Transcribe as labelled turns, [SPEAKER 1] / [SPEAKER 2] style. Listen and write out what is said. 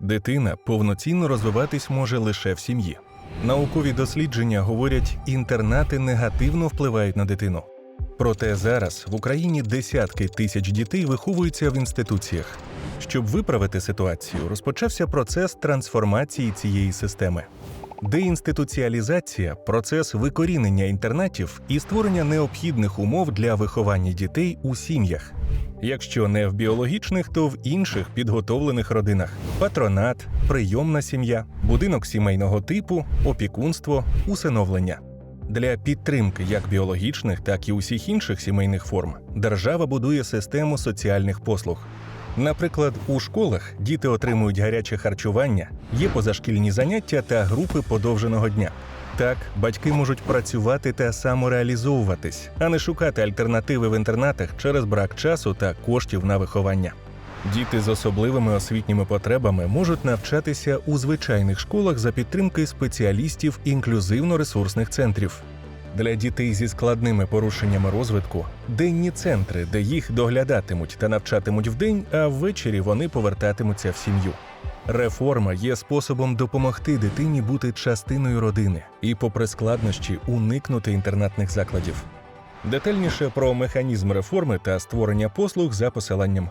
[SPEAKER 1] Дитина повноцінно розвиватись може лише в сім'ї. Наукові дослідження говорять, інтернати негативно впливають на дитину. Проте зараз в Україні десятки тисяч дітей виховуються в інституціях. Щоб виправити ситуацію, розпочався процес трансформації цієї системи. Деінституціалізація процес викорінення інтернатів і створення необхідних умов для виховання дітей у сім'ях. Якщо не в біологічних, то в інших підготовлених родинах: патронат, прийомна сім'я, будинок сімейного типу, опікунство, усиновлення. Для підтримки як біологічних, так і усіх інших сімейних форм держава будує систему соціальних послуг. Наприклад, у школах діти отримують гаряче харчування, є позашкільні заняття та групи подовженого дня. Так, батьки можуть працювати та самореалізовуватись, а не шукати альтернативи в інтернатах через брак часу та коштів на виховання. Діти з особливими освітніми потребами можуть навчатися у звичайних школах за підтримки спеціалістів інклюзивно-ресурсних центрів. Для дітей зі складними порушеннями розвитку денні центри, де їх доглядатимуть та навчатимуть вдень, а ввечері вони повертатимуться в сім'ю. Реформа є способом допомогти дитині бути частиною родини і, попри складнощі, уникнути інтернатних закладів. Детальніше про механізм реформи та створення послуг за посиланням